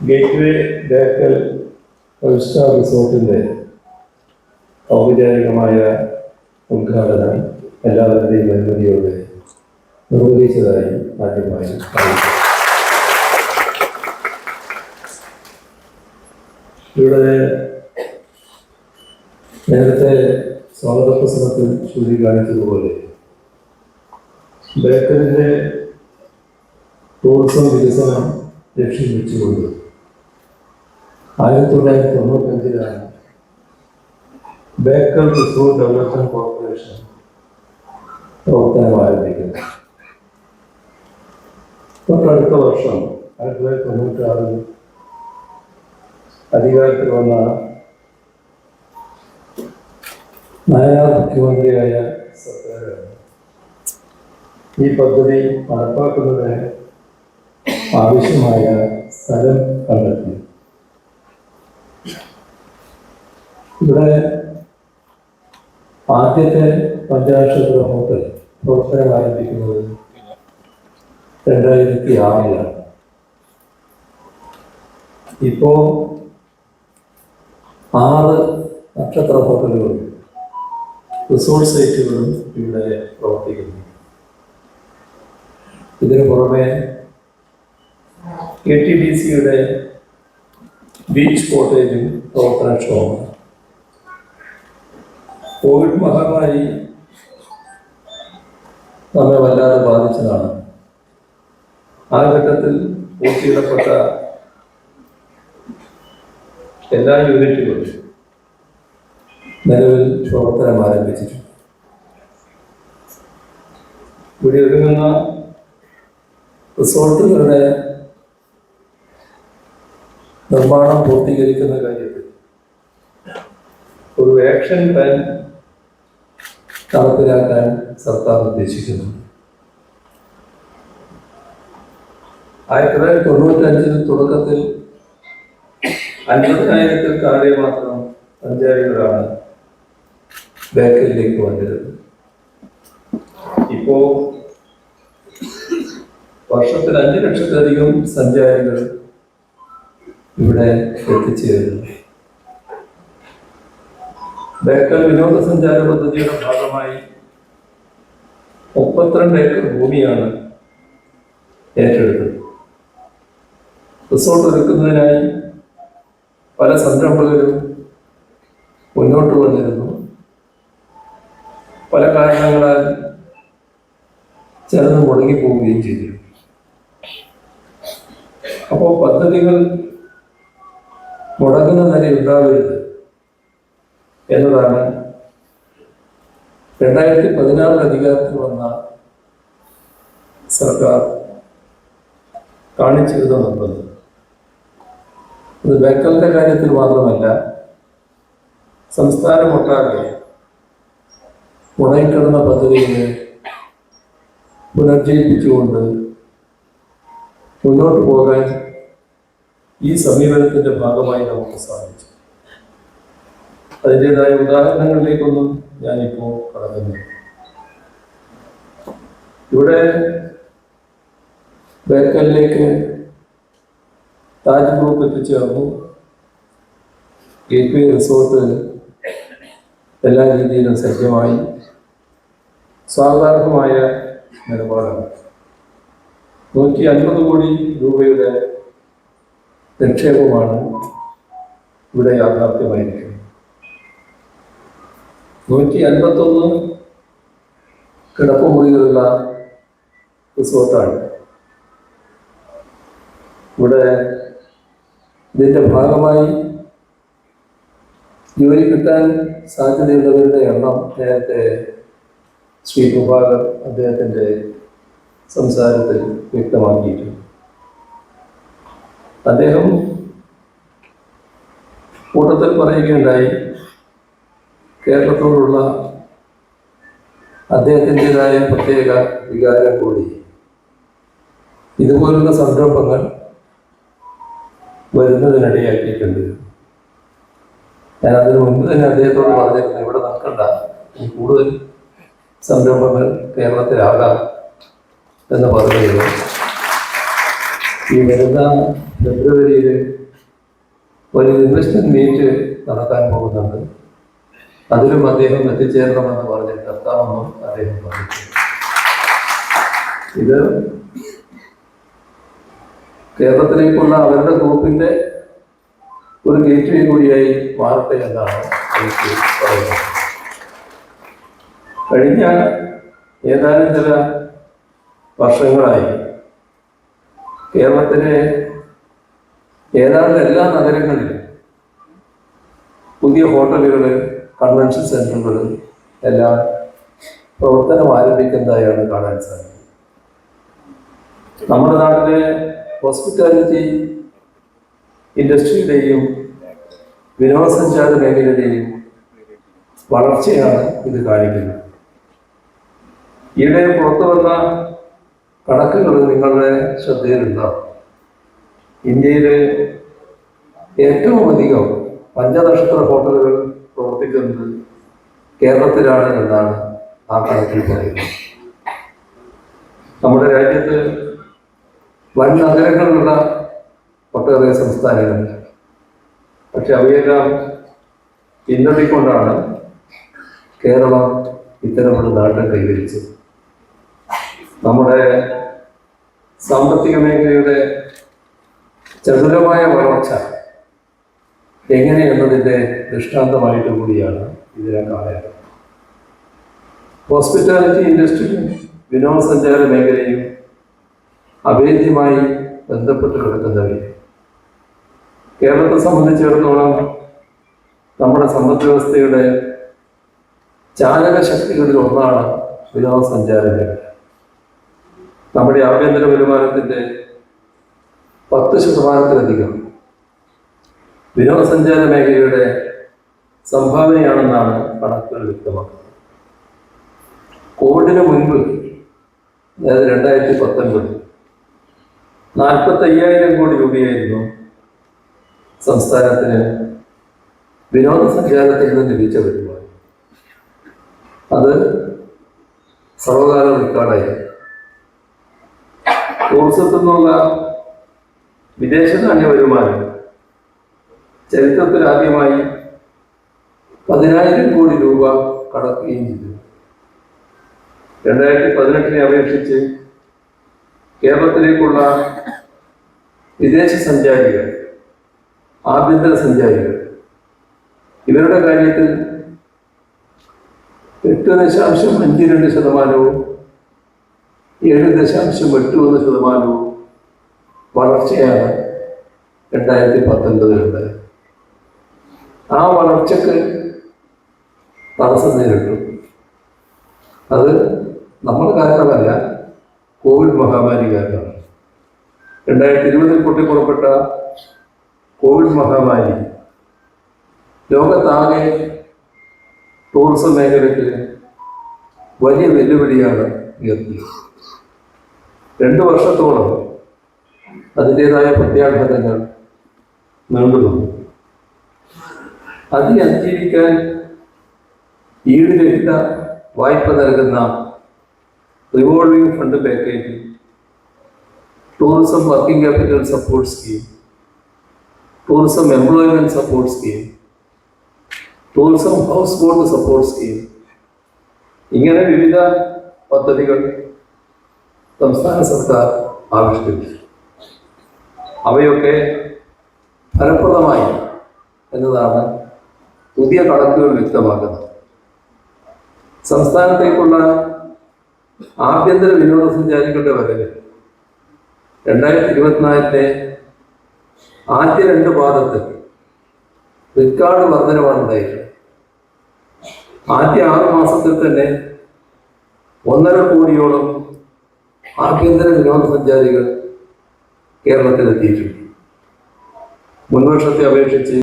Gateway Bekal five star റിസോർട്ടിന്റെ ഔപചാരികമായ ഉദ്ഘാടനം എല്ലാവരുടെയും അനുമതിയോടെ നിർവഹിച്ചതായി ആദ്യമായി ഇവിടെ നേരത്തെ സ്വാഗത പ്രസംഗത്തിൽ ചൂണ്ടിക്കാണിച്ചതുപോലെ ബേക്കലിന്റെ ടൂറിസം വികസനം ലക്ഷ്യം വെച്ചുകൊണ്ട് ആയിരത്തി തൊള്ളായിരത്തി തൊണ്ണൂറ്റഞ്ചിലാണ് ബേക്കൽ റിസോർട്ട് ഡെവലപ്മെന്റ് കോർപ്പറേഷൻ പ്രവർത്തനം ആരംഭിക്കുന്നത് തൊട്ടടുത്ത വർഷം ആയിരത്തി തൊള്ളായിരത്തി തൊണ്ണൂറ്റാറിൽ അധികാരത്തിൽ വന്ന നായനാർ മുഖ്യമന്ത്രിയായ സർക്കാരാണ് ഈ പദ്ധതി നടപ്പാക്കുന്നതിന് ആവശ്യമായ സ്ഥലം കണ്ടെത്തി ഇവിടെ ആദ്യത്തെ പഞ്ചനക്ഷത്ര ഹോട്ടൽ പ്രവർത്തനം ആരംഭിക്കുന്നത് രണ്ടായിരത്തി ആറിലാണ്. ഇപ്പോ ആറ് നക്ഷത്ര ഹോട്ടലുകളും റിസോർട്ട് സൈറ്റുകളും ഇവിടെ പ്രവർത്തിക്കുന്നു. ഇതിനു പുറമെ കെ ടി ഡി സിയുടെ ബീച്ച് കോട്ടേജും പ്രവർത്തനക്ഷമമാണ്. കോവിഡ് മഹാമാരി നമ്മെ വല്ലാതെ ബാധിച്ചതാണ്. ആ ഘട്ടത്തിൽ പൂർത്തിയിടപ്പെട്ട എല്ലാ യൂണിറ്റുകളും നിലവിൽ പ്രവർത്തനം ആരംഭിച്ചിട്ടുണ്ട്. ഇവിടെ ഒരുങ്ങുന്ന റിസോർട്ടുകളുടെ നിർമ്മാണം പൂർത്തീകരിക്കുന്ന കാര്യത്തിൽ ഒരു ആക്ഷൻ പ്ലാൻ നടപ്പിലാക്കാൻ സർക്കാർ ഉദ്ദേശിക്കുന്നു. ആയിരത്തി തൊള്ളായിരത്തി തൊണ്ണൂറ്റഞ്ചിൽ തുടക്കത്തിൽ അൻപതിനായിരത്തിൽ താഴെ മാത്രം സഞ്ചാരികളാണ് ബേക്കലിലേക്ക് വന്നിരുന്നത്. ഇപ്പോ വർഷത്തിൽ അഞ്ച് ലക്ഷത്തിലധികം സഞ്ചാരികൾ ഇവിടെ എത്തിച്ചേരുന്നു. ബേക്കൽ വിനോദസഞ്ചാര പദ്ധതിയുടെ ഭാഗമായി മുപ്പത്തിരണ്ട് ഏക്കർ ഭൂമിയാണ് ഏറ്റെടുത്തത്. റിസോർട്ട് ഒരുക്കുന്നതിനായി പല സംരംഭകരും മുന്നോട്ട് വന്നിരുന്നു. പല കാരണങ്ങളാൽ ചിലത് മുടങ്ങിപ്പോവുകയും ചെയ്തു. അപ്പോൾ പദ്ധതികൾ മുടങ്ങുന്ന നില ഉണ്ടാവരുത്. എന്നതാണ് രണ്ടായിരത്തി പതിനാറിൽ അധികാരത്തിൽ വന്ന സർക്കാർ കാണിച്ചിരുന്ന നിർബന്ധം. അത് ബേക്കലിന്റെ കാര്യത്തിൽ മാത്രമല്ല സംസ്ഥാനമൊട്ടാകെ മുടങ്ങിക്കിടന്ന പദ്ധതികളെ പുനർജീവിപ്പിച്ചുകൊണ്ട് മുന്നോട്ട് പോകാൻ ഈ സമീപനത്തിന്റെ ഭാഗമായി നമുക്ക് സാധിച്ചു. അതിന്റെതായ ഉദാഹരണങ്ങളിലേക്കൊന്നും ഞാനിപ്പോൾ കടക്കുന്നില്ല ഇവിടെ ബേക്കലിലേക്ക് താജ് ഗ്രൂപ്പ് എത്തിച്ചേർന്നു. എ പി റിസോർട്ട് എല്ലാ രീതിയിലും സജ്ജമായി. സ്വാഗതാർഹമായ നിലപാടാണ്. നൂറ്റി അൻപത് കോടി രൂപയുടെ നിക്ഷേപമാണ് ഇവിടെ യാഥാർത്ഥ്യമായിരിക്കുന്നത്. നൂറ്റി അൻപത്തൊന്ന് കിടപ്പുമുറികളുള്ള റിസോർട്ടാണ് ഇവിടെ ഇതിന്റെ ഭാഗമായി ജോലി കിട്ടാൻ സാധ്യതയുള്ളവരുടെ എണ്ണം നേരത്തെ ശ്രീ പ്രഭാകർ അദ്ദേഹത്തിന്റെ സംസാരത്തിൽ വ്യക്തമാക്കിയിട്ടുണ്ട്. അദ്ദേഹം കൂട്ടത്തിൽ പറയുകയുണ്ടായി കേരളത്തോടുള്ള അദ്ദേഹത്തിന്റെതായ പ്രത്യേക വികാരം കൂടി. ഇതുപോലുള്ള സംരംഭങ്ങൾ വരുന്നതിനിടയാക്കിയിട്ടുണ്ട്. ഞാൻ അതിന് മുമ്പ് തന്നെ അദ്ദേഹത്തോട് പറഞ്ഞിരുന്നു ഇവിടെ നിൽക്കണ്ട. ഇനി കൂടുതൽ സംരംഭങ്ങൾ കേരളത്തിലാകാം എന്ന് പറഞ്ഞിരുന്നു ഈ വരുന്ന ഫെബ്രുവരിയിൽ ഒരു ഇൻവെസ്റ്റ്മെന്റ് മീറ്റ് നടക്കാൻ പോകുന്നുണ്ട് അതിലും അദ്ദേഹം എത്തിച്ചേരണമെന്ന് പറഞ്ഞ കർത്താവെന്നും അദ്ദേഹം പറഞ്ഞു ഇത് കേരളത്തിലേക്കുള്ള അവരുടെ ഗ്രൂപ്പിന്റെ ഒരു ഗേറ്റ് വേ കൂടിയായി മാറട്ടെ എന്നാണ് എനിക്ക് പറയുന്നത്. കഴിഞ്ഞ ഏതാനും ചില വർഷങ്ങളായി കേരളത്തിലെ ഏതാണ്ട് എല്ലാ നഗരങ്ങളിലും പുതിയ ഹോട്ടലുകൾ കൺവെൻഷൻ സെന്ററുകൾ എല്ലാം പ്രവർത്തനം ആരംഭിക്കുന്നതായാണ് കാണാൻ സാധിക്കുന്നത്. നമ്മുടെ നാട്ടിലെ ഹോസ്പിറ്റാലിറ്റി ഇൻഡസ്ട്രിയുടെയും വിനോദസഞ്ചാര മേഖലയുടെയും വളർച്ചയാണ് ഇത് കാണിക്കുന്നത്. ഈയിടെ പുറത്തു വന്ന കണക്കുകൾ നിങ്ങളുടെ ശ്രദ്ധയിലുണ്ടാവും. ഇന്ത്യയിലെ ഏറ്റവും അധികം പഞ്ചനക്ഷത്ര ഹോട്ടലുകൾ പ്രവർത്തിക്കുന്നത് കേരളത്തിലാണ് എന്നാണ് ആ കണക്കിൽ പറയുന്നത്. നമ്മുടെ രാജ്യത്ത് വൻ നഗരങ്ങളുള്ള ഒട്ടേറെ സംസ്ഥാനങ്ങളുണ്ട് പക്ഷെ അവയെല്ലാം പിന്തള്ളിക്കൊണ്ടാണ് കേരളം ഇത്തരമൊരു നാട്ടം കൈവരിച്ചത്. നമ്മുടെ സാമ്പത്തിക മേഖലയുടെ ചതുരമായ വളർച്ച എങ്ങനെ എന്നതിന്റെ ദൃഷ്ടാന്തമായിട്ട് കൂടിയാണ് ഇതിനെ കാണേണ്ടത് ഹോസ്പിറ്റാലിറ്റി ഇൻഡസ്ട്രിയും വിനോദസഞ്ചാര മേഖലയും അഭേദ്യമായി ബന്ധപ്പെട്ട് കിടക്കുന്നവയും കേരളത്തെ സംബന്ധിച്ചിടത്തോളം നമ്മുടെ സമ്പദ് വ്യവസ്ഥയുടെ ചാലക ശക്തികളിൽ ഒന്നാണ് വിനോദസഞ്ചാര മേഖല. നമ്മുടെ ആഭ്യന്തര വരുമാനത്തിന്റെ പത്ത് ശതമാനത്തിലധികം. വിനോദസഞ്ചാര മേഖലയുടെ സംഭാവനയാണെന്നാണ് കണക്കുകൾ വ്യക്തമാക്കുന്നത്. കോവിഡിന് മുൻപ് അതായത് രണ്ടായിരത്തി പത്തൊൻപത് നാൽപ്പത്തി അയ്യായിരം കോടി രൂപയായിരുന്നു സംസ്ഥാനത്തിന് വിനോദസഞ്ചാരത്തിൽ നിന്ന് ലഭിച്ച വരുമാനം. അത് സർവകാല റെക്കോർഡായി. ടൂറിസത്തിൽ നിന്നുള്ള വിദേശ നാണ്യ വരുമാനം ചരിത്രത്തിൽ ആദ്യമായി പതിനായിരം കോടി രൂപ കടക്കുകയും ചെയ്തു. രണ്ടായിരത്തി പതിനെട്ടിനെ അപേക്ഷിച്ച് കേരളത്തിലേക്കുള്ള വിദേശ സഞ്ചാരികൾ ആഭ്യന്തര സഞ്ചാരികൾ ഇവരുടെ കാര്യത്തിൽ എട്ട് ദശാംശം അഞ്ച് രണ്ട് ശതമാനവും ഏഴ് ദശാംശം എട്ട് ഒന്ന് ശതമാനവും വളർച്ചയാണ് രണ്ടായിരത്തി പത്തൊൻപതിലുണ്ടായത് ആ വളർച്ചക്ക് തടസ്സം നേരിട്ടു. അത് നമ്മൾ കാരണമല്ല കോവിഡ് മഹാമാരി കാരണമാണ് രണ്ടായിരത്തി ഇരുപതിൽ പൊട്ടിപ്പുറപ്പെട്ട കോവിഡ് മഹാമാരി ലോകത്താകെ ടൂറിസം മേഖലയ്ക്ക് വലിയ വെല്ലുവിളിയാണ് ഉയർത്തിയത്. രണ്ട് വർഷത്തോളം അതിന്റെതായ പ്രത്യാഘാതങ്ങൾ നീണ്ടുനിന്നു. അതിനെ അതിജീവിക്കാൻ ഈടുരഹിത വായ്പ നൽകുന്ന revolving fund package tourism working capital support scheme tourism employment support scheme tourism house boat support scheme ഇങ്ങനെ വിവിധ പദ്ധതികൾ സംസ്ഥാന സർക്കാർ ആവിഷ്കരിച്ചു. അവയൊക്കെ ഫലപ്രദമായി എന്നതാണ് പുതിയ കണക്കുകൾ വ്യക്തമാക്കുന്നത് സംസ്ഥാനത്തേക്കുള്ള ആഭ്യന്തര വിനോദസഞ്ചാരികളുടെ വരവ്. രണ്ടായിരത്തി ഇരുപത്തിനാലിലെ ആദ്യ രണ്ട് പാദത്തിൽ റെക്കോർഡ് വർധനമാണ് ഉണ്ടായിരുന്നത് ആദ്യ ആറ് മാസത്തിൽ തന്നെ ഒന്നര കോടിയോളം ആഭ്യന്തര വിനോദസഞ്ചാരികൾ കേരളത്തിലെത്തിയിട്ടുണ്ട്. മുൻവർഷത്തെ അപേക്ഷിച്ച്